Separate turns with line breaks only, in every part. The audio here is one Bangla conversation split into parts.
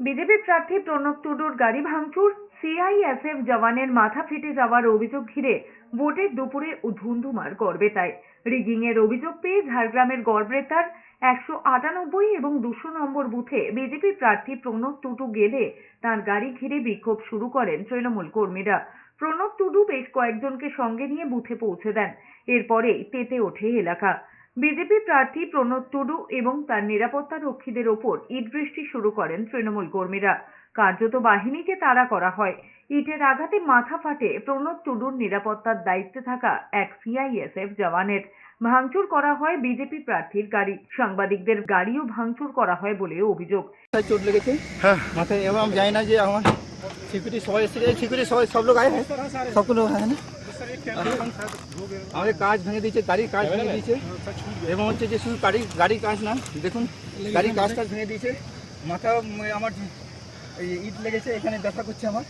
বিজেপি প্রার্থী প্রণব টুডুর গাড়ি ভাঙচুর সিআইএসএফ জওয়ানের মাথা ফেটে যাওয়ার অভিযোগ ঘিরে ভোটের দুপুরে ধুন্ধুমার গড়বেতায়। রিগিং এর অভিযোগ পেয়ে ঝাড়গ্রামের গড়বেতার একশো আটানব্বই এবং দুশো নম্বর বুথে বিজেপি প্রার্থী প্রণব টুডু গেলে তার গাড়ি ঘিরে বিক্ষোভ শুরু করেন তৃণমূল কর্মীরা। প্রণব টুডু বেশ কয়েকজনকে সঙ্গে নিয়ে বুথে পৌঁছে দেন। এরপরেই তেতে ওঠে এলাকা। বিজেপি প্রার্থী প্রণব টুডু এবং তার নিরাপত্তা রক্ষীদের ওপর ইট বৃষ্টি শুরু করেন তৃণমূল কর্মীরা। কার্যত বাহিনীকে তাড়া করা হয়। ইটের আঘাতে মাথা ফাটে প্রণব টুডুর নিরাপত্তার দায়িত্বে থাকা এক সিআইএসএফ জওয়ানের। ভাঙচুর করা হয় বিজেপি প্রার্থীর গাড়ি। সাংবাদিকদের গাড়িও ভাঙচুর করা হয় বলে অভিযোগ।
চোট লেগেছে?
হ্যাঁ।
মাথায় এবং জানি না যে আমার সিকিউরিটি সবাই এসেছে। সিকিউরিটি সবাই সব লোক আয়ে হ্যাঁ? সবগুলো হ্যাঁ না? আমাদের কাজ ভেঙে দিয়েছে গাড়ির কাজ ভেঙে দিয়েছে। এবং হচ্ছে যে শুধু গাড়ি গাড়ির কাজ না দেখুন গাড়ির কাজ টাজ ভেঙে দিয়েছে। মাথা আমার ইট লেগেছে এখানে ব্যথা করছে আমার।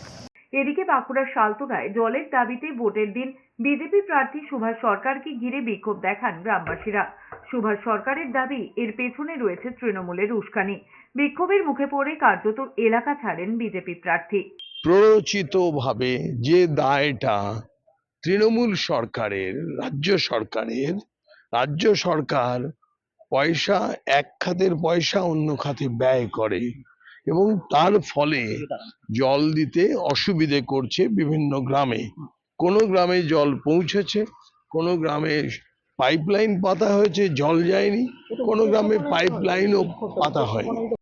এদিকে বাঁকুড়ার শালতোরায় জলের দাবিতে ভোটের দিন। বিজেপি প্রার্থী সুভাষ সরকারকে ঘিরে বিক্ষোভ দেখান গ্রামবাসীরা। সুভাষ সরকারের দাবি এর পেছনে রয়েছে তৃণমূলের উস্কানি। বিক্ষোভের মুখে পড়ে কার্যত এলাকা ছাড়েন বিজেপি প্রার্থী।
প্ররোচিতভাবে যে দায়টা তৃণমূল সরকারের, রাজ্য সরকারের, রাজ্য সরকার পয়সা এক খাতের পয়সা অন্য খাতে ব্যয় করে এবং তার ফলে জল দিতে অসুবিধে করছে বিভিন্ন গ্রামে। কোনো গ্রামে জল পৌঁছেছে, কোনো গ্রামে পাইপলাইন পাতা হয়েছে, জল যায়নি, কোনো গ্রামে পাইপলাইনও পাতা হয়নি।